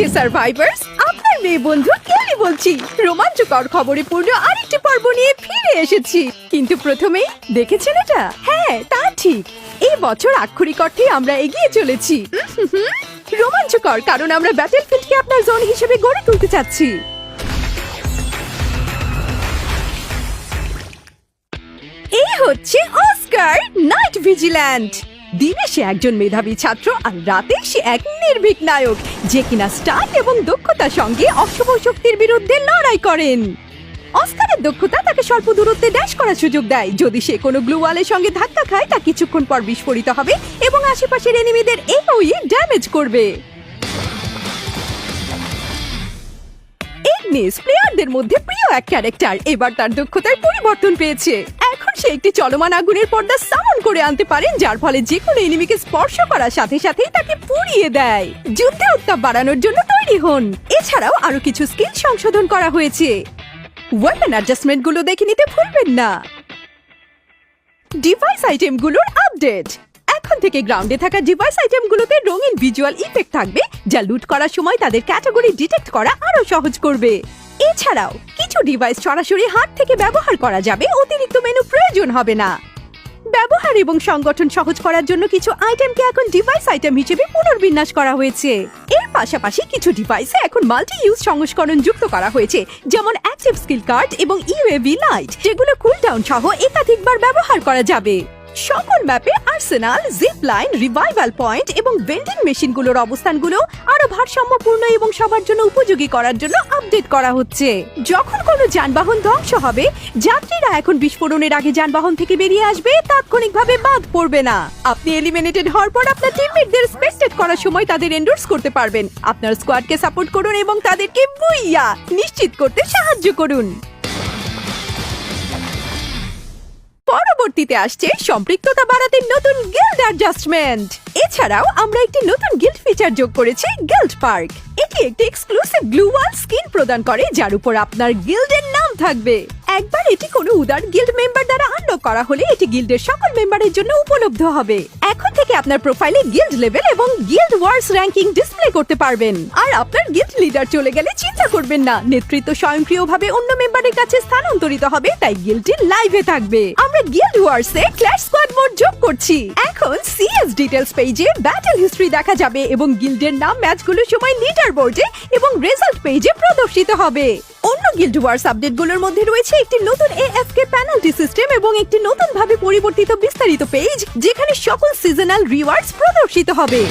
যে সার্ভাইভার্স আপনার মেয়ে বন্ধু কেলি বলছি। রোমাঞ্চকর খবরে পূর্ণ আরেকটি পর্ব নিয়ে ফিরে এসেছি। কিন্তু প্রথমেই দেখেছেন এটা? হ্যাঁ তা ঠিক। এই বছর আক্ষরিক অর্থে আমরা এগিয়ে চলেছি। রোমাঞ্চকর, কারণ আমরা ব্যাটেলফিল্ডকে আপনার জোন হিসেবে গড়ে তুলতে চাচ্ছি। এই হচ্ছে অস্কার নাইট ভিজিল্যান্ট দিনে সে একজন মেধাবী ছাত্র আর রাতে সে এক নির্ভীক নায়ক, যে কিনা স্টার্ট এবং দক্ষতার সঙ্গে অশুভ শক্তির বিরুদ্ধে লড়াই করেন। অস্কারের দক্ষতা তাকে স্বল্প দূরত্বে ড্যাশ করার সুযোগ দেয়। যদি সে কোনো গ্লু ওয়ালের সঙ্গে ধাক্কা খায়, তা কিছুক্ষণ পর বিস্ফোরিত হবে এবং আশেপাশের এনিমিদের এওই ড্যামেজ করবে। ইগনিস প্লেয়ারদের মধ্যে প্রিয় এক ক্যারেক্টার এবার তার দক্ষতার পরিবর্তন পেয়েছে। এখন সে একটি চলমান আগুনের পর্দা সামন করে আনতে পারেন, যার ফলে যে কোনো এনিমিকে স্পর্শ করার সাথে সাথেই তাকে পুড়িয়ে দেয়। যুদ্ধে উত্তাপ বাড়ানোর জন্য তৈরি হন। এছাড়াও আরও কিছু স্কিল সংশোধন করা হয়েছে। ওয়েপন অ্যাডজাস্টমেন্টগুলো দেখে নিতে ভুলবেন না। ডিভাইস আইটেমগুলোর আপডেট এখন থেকে গ্রাউন্ডে থাকা ডিভাইস আইটেমগুলোতে রঙিন ভিজুয়াল ইফেক্ট থাকবে, যা লুট করার সময় তাদের ক্যাটাগরি ডিটেক্ট করা আরও সহজ করবে। এছাড়াও, কিছু ডিভাইস সরাসরি হাত থেকে ব্যবহার করা যাবে, অতিরিক্ত মেনু প্রয়োজন হবে না। ব্যবহার এবং সংগঠন সহজ করার জন্য কিছু আইটেমকে এখন ডিভাইস আইটেম হিসেবে পুনর্বিন্যাস করা হয়েছে। এর পাশাপাশি কিছু ডিভাইসে এখন মাল্টি ইউজ সংস্করণ যুক্ত করা হয়েছে, যেমন অ্যাক্টিভ স্কিল কার্ড এবং ইউএভি লাইট যেগুলো কুলডাউন সহ একাধিকবার ব্যবহার করা যাবে। সকল ম্যাপে arsenal zip line revival point এবং ভেন্ডিং মেশিনগুলোর অবস্থানগুলো আরও ভারসাম্যপূর্ণ এবং সবার জন্য উপযোগী করার জন্য আপডেট করা হচ্ছে। যখন কোনো যানবাহন ধ্বংস হবে, যাত্রীরা এখন বিস্ফোরণের আগে যানবাহন থেকে বেরিয়ে আসবে, তাৎক্ষণিকভাবে বাদ পড়বে না। আপনি এলিমিনেটেড হওয়ার পর আপনার টিমমেটদের স্পেক্টেট করার সময় তাদের এন্ডোর্স করতে পারবেন। আপনার স্কোয়াডকে সাপোর্ট করুন এবং তাদেরকে বুইয়া নিশ্চিত করতে সাহায্য করুন। পরবর্তীতে আসছে সম্পৃক্ততা বাড়াতে নতুন গিল্ড অ্যাডজাস্টমেন্ট এছাড়াও আমরা একটি নতুন গিল্ড ফিচার যোগ করেছি গিল্ড পার্ক এটি একটি এক্সক্লুসিভ গ্লু ওয়াল স্কিন প্রদান করে, যার উপর আপনার গিল্ডের নাম থাকবে। একবার এটি কোনো উদার গিল্ড মেম্বার দ্বারা আনলক করা হলে এটি গিল্ডের সকল মেম্বারের জন্য উপলব্ধ হবে। এখন থেকে আপনার প্রোফাইলে গিল্ড লেভেল এবং গিল্ড ওয়ার্স র্যাঙ্কিং ডিসপ্লে করতে পারবেন। আর আপনার গিল্ড লিডার চলে গেলে চিন্তা করবেন না। নেতৃত্ব স্বয়ংক্রিয়ভাবে অন্য মেম্বারের কাছে স্থানান্তরিত হবে, তাই গিল্ডটি লাইভে থাকবে। আমরা গিল্ড ওয়ার্সে ক্ল্যাশ স্কোয়াড মোড যোগ করছি। এখন সিএস ডিটেলস পেজে ব্যাটল হিস্ট্রি দেখা যাবে এবং গিল্ডের নাম ম্যাচগুলোর সময় লিডার বোর্ডে এবং রেজাল্ট পেজে প্রদর্শিত হবে। অন্য গিল্ড ওয়ার্স আপডেটগুলোর মধ্যে রয়েছে একটি নতুন এএফকে পেনাল্টি সিস্টেম এবং একটি নতুন ভাবে পরিবর্তিত বিস্তারিত পেজ যেখানে সকল সিজনাল রিওয়ার্ডস প্রদর্শিত হবে।